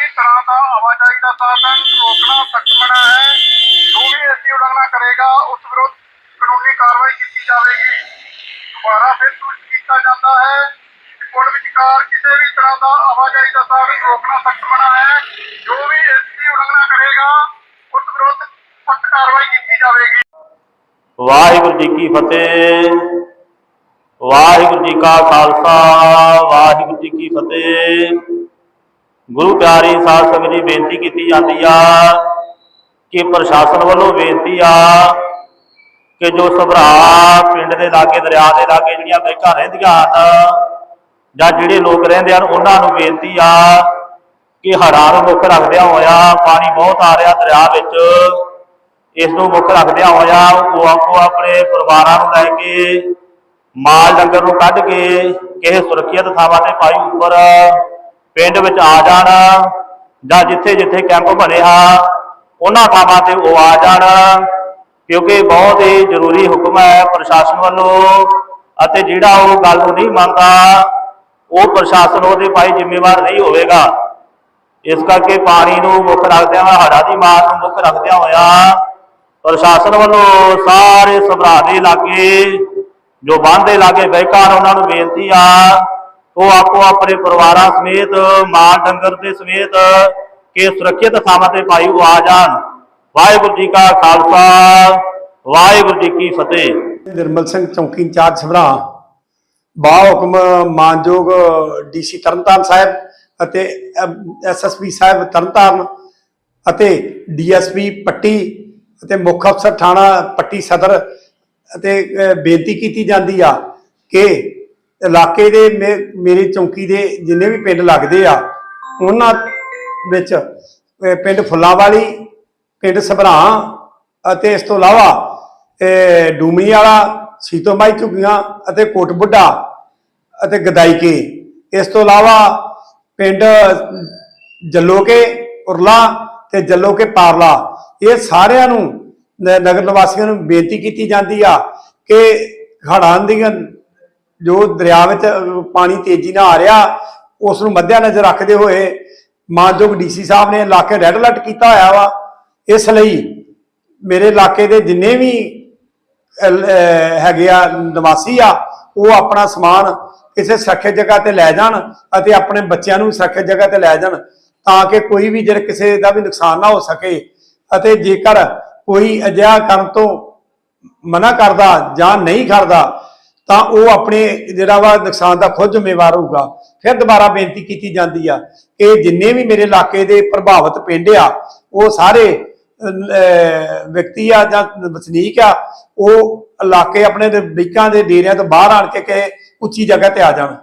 ਵੀ ਤਰ੍ਹਾਂ ਦਾ ਆਵਾਜਾਈ ਦਾ ਸਾਧਨ ਰੋਕਣਾ ਸਖਤ ਮਨਾ ਹੈ, ਜੋ ਵੀ ਇਸ ਦੀ ਉਲੰਘਣਾ ਕਰੇਗਾ, ਉਸ ਵਿਰੁੱਧ ਕਾਨੂੰਨੀ ਕਾਰਵਾਈ ਕੀਤੀ ਜਾਵੇਗੀ। ਦੁਬਾਰਾ ਫਿਰ ਸੂਚਿਤ ਕੀਤਾ ਜਾਂਦਾ ਹੈ ਪੁਲ ਵਿਚਕਾਰ ਕਿਸੇ ਵੀ ਤਰ੍ਹਾਂ ਦਾ ਆਵਾਜਾਈ ਦਾ ਸਾਧਨ ਰੋਕਣਾ ਸਖਤ ਮਨਾ ਹੈ, ਜੋ ਵੀ ਇਸ ਦੀ ਉਲੰਘਣਾ ਕਰੇਗਾ, ਉਸ ਵਿਰੁੱਧ ਸਖਤ ਕਾਰਵਾਈ ਕੀਤੀ ਜਾਵੇਗੀ। ਵਾਹਿਗੁਰੂ ਜੀ ਕੀ ਫਤਿਹ। ਵਾਹਿਗੁਰੂ ਜੀ ਕਾ ਖਾਲਸਾ। ਵਾਹਿਗੁਰੂ ਜੀ ਕੀ ਫਤਿਹ। ਗੁਰੂ ਪਿਆਰੀ ਸਾਧ ਸੰਗਤ ਜੀ, ਬੇਨਤੀ ਕੀਤੀ ਜਾਂਦੀ ਆ ਕਿ ਪ੍ਰਸ਼ਾਸਨ ਵੱਲੋਂ ਬੇਨਤੀ ਆ ਕਿ ਜੋ ਸਭਰਾ ਪਿੰਡ ਦੇ ਲਾਗੇ, ਦਰਿਆ ਦੇ ਲਾਗੇ ਜਿਹੜੀਆਂ ਬੈਕਾਂ ਰਹਿੰਦੀਆਂ ਹਨ ਜਾਂ ਜਿਹੜੇ ਲੋਕ ਰਹਿੰਦੇ ਹਨ, ਉਹਨਾਂ ਨੂੰ ਬੇਨਤੀ ਆ ਕਿ ਹੜ੍ਹਾਂ ਨੂੰ ਮੁੱਖ ਰੱਖਦਿਆਂ ਹੋਇਆ ਪਾਣੀ ਬਹੁਤ ਆ ਰਿਹਾ ਦਰਿਆ ਵਿੱਚ, ਇਸ ਨੂੰ ਮੁੱਖ ਰੱਖਦਿਆਂ ਹੋਇਆ ਉਹ ਆਪੋ ਆਪਣੇ ਪਰਿਵਾਰਾਂ ਨੂੰ ਲੈ ਕੇ ਮਾਲ ਡੰਗਰ ਨੂੰ ਕੱਢ ਕੇ ਕਿਸੇ ਸੁਰੱਖਿਅਤ ਥਾਵਾਂ ਤੇ ਪਾਈ ਉੱਪਰ ਪਿੰਡ ਵਿੱਚ ਆ ਜਾਣ ਜਾਂ ਜਿੱਥੇ ਜਿੱਥੇ ਕੈਂਪ ਬਣੇ ਆ, ਉਹਨਾਂ ਥਾਵਾਂ ਤੇ ਉਹ ਆ ਜਾਣ, ਕਿਉਂਕਿ ਬਹੁਤ ਹੀ ਜ਼ਰੂਰੀ ਹੁਕਮ ਹੈ ਪ੍ਰਸ਼ਾਸਨ ਵੱਲੋਂ ਅਤੇ ਜਿਹੜਾ ਉਹ ਗੱਲ ਨੂੰ ਨਹੀਂ ਮੰਨਦਾ, ਉਹ ਪ੍ਰਸ਼ਾਸਨ ਉਹਦੇ ਭਾਈ ਜ਼ਿੰਮੇਵਾਰ ਨਹੀਂ ਹੋਵੇਗਾ। ਇਸ ਕਰਕੇ ਪਾਣੀ ਨੂੰ ਮੁੱਖ ਰੱਖਦਿਆਂ ਹੋਇਆ, ਹੜ੍ਹਾਂ ਦੀ ਮਾਰ ਨੂੰ ਮੁੱਖ ਰੱਖਦਿਆਂ ਹੋਇਆ ਪ੍ਰਸ਼ਾਸਨ ਵੱਲੋਂ ਸਾਰੇ ਸਭਰਾ ਦੇ ਇਲਾਕੇ ਜੋ ਬੰਦ ਦੇ ਲਾਗੇ ਬੈਕਾਂ ਉਹਨਾਂ ਨੂੰ ਬੇਨਤੀ ਆ ਉਹ ਆਪੋ ਆਪਣੇ ਪਰਿਵਾਰਾਂ ਸਮੇਤ ਮਾਲ ਡੰਗਰ ਦੇ ਸਮੇਤ ਕਿ ਸੁਰੱਖਿਅਤ ਥਾਵਾਂ ਤੇ ਭਾਈ ਉਹ ਆ ਜਾਣ। ਵਾਹਿਗੁਰੂ ਜੀ ਕਾ ਖਾਲਸਾ, ਵਾਹਿਗੁਰੂ ਜੀ ਕੀ ਫਤਿਹ। ਨਿਰਮਲ ਸਿੰਘ ਚੌਂਕੀ ਇੰਚਾਰਜ ਸਭਰਾ ਬਾ ਹੁਕਮ ਮਾਨਯੋਗ ਡੀਸੀ ਤਰਨਤਾਰਨ ਸਾਹਿਬ ਅਤੇ ਐਸਐਸਪੀ ਸਾਹਿਬ ਤਰਨਤਾਰਨ ਅਤੇ ਡੀਐਸਪੀ ਪੱਟੀ ਅਤੇ ਮੁੱਖ ਅਫਸਰ ਥਾਣਾ ਪੱਟੀ ਸਦਰ ਅਤੇ ਬੇਨਤੀ ਕੀਤੀ ਜਾਂਦੀ ਆ ਕਿ ਇਲਾਕੇ ਦੇ ਮੇ- ਮੇਰੀ ਚੌਂਕੀ ਦੇ ਜਿੰਨੇ ਵੀ ਪਿੰਡ ਲੱਗਦੇ ਆ ਉਹਨਾਂ ਵਿੱਚ ਅਹ, ਪਿੰਡ ਫੁੱਲਾਂਵਾਲੀ ਪਿੰਡ ਸਭਰਾ ਅਤੇ ਇਸ ਤੋਂ ਇਲਾਵਾ ਡੂਮਣੀ ਵਾਲਾ ਸੀਤੋਮਾਈ ਝੁੱਗੀਆਂ ਅਤੇ ਕੋਟ ਬੁੱਢਾ ਅਤੇ ਗਦਾਈਕੇ। ਇਸ ਤੋਂ ਇਲਾਵਾ ਪਿੰਡ ਜੱਲੋਕੇ ਉਰਲਾ ਤੇ ਜੱਲੋਕੇ ਪਾਰਲਾ। ਇਹ ਸਾਰਿਆਂ ਨੂੰ ਨਗਰ ਨਿਵਾਸੀਆਂ ਨੂੰ ਬੇਨਤੀ ਕੀਤੀ ਜਾਂਦੀ ਆ ਕਿ ਹੜ੍ਹਾਂ ਦੀਆਂ ਜੋ ਦਰਿਆ ਵਿੱਚ ਪਾਣੀ ਤੇਜ਼ੀ ਨਾਲ ਆ ਰਿਹਾ ਉਸ ਨੂੰ ਮੱਦਿਆ ਨਜ਼ਰ ਰੱਖਦੇ ਹੋਏ ਮਾਨਯੋਗ ਡੀਸੀ ਸਾਹਿਬ ਨੇ ਇਲਾਕੇ ਰੈੱਡ ਅਲਰਟ ਕੀਤਾ ਹੋਇਆ ਵਾ। ਇਸ ਲਈ ਮੇਰੇ ਇਲਾਕੇ ਦੇ ਜਿੰਨੇ ਵੀ ਹੈਗੇ ਆ ਨਿਵਾਸੀ ਆ, ਉਹ ਆਪਣਾ ਸਮਾਨ ਕਿਸੇ ਸੁਰੱਖਿਅਤ ਜਗ੍ਹਾ ਤੇ ਲੈ ਜਾਣ ਅਤੇ ਆਪਣੇ ਬੱਚਿਆਂ ਨੂੰ ਸੁਰੱਖਿਅਤ ਜਗ੍ਹਾ ਤੇ ਲੈ ਜਾਣ ਤਾਂ ਕਿ ਕੋਈ ਵੀ ਜਿਹੜਾ ਕਿਸੇ ਦਾ ਵੀ ਨੁਕਸਾਨ ਨਾ ਹੋ ਸਕੇ ਅਤੇ ਜੇਕਰ ਕੋਈ ਅਜਿਹਾ ਕਰਨ ਤੋਂ ਮਨਾ ਕਰਦਾ ਜਾਂ ਨਹੀਂ ਕਰਦਾ ਤਾਂ ਉਹ ਆਪਣੇ ਜਿਹੜਾ ਵਾ ਨੁਕਸਾਨ ਦਾ ਖੁਦ ਜ਼ਿੰਮੇਵਾਰ ਹੋਊਗਾ। ਫਿਰ ਦੁਬਾਰਾ ਬੇਨਤੀ ਕੀਤੀ ਜਾਂਦੀ ਆ ਕਿ ਜਿੰਨੇ ਵੀ ਮੇਰੇ ਇਲਾਕੇ ਦੇ ਪ੍ਰਭਾਵਿਤ ਪਿੰਡ ਆ ਉਹ ਸਾਰੇ ਅਹ, ਵਿਅਕਤੀ ਆ ਜਾਂ ਵਸਨੀਕ ਆ ਉਹ ਇਲਾਕੇ ਆਪਣੇ ਦੇ ਬੀਕਾਂ ਦੇ ਡੇਰਿਆਂ ਤੋਂ ਬਾਹਰ ਆਣ ਕੇ ਕਿ ਉੱਚੀ ਜਗ੍ਹਾ ਤੇ ਆ ਜਾਣ।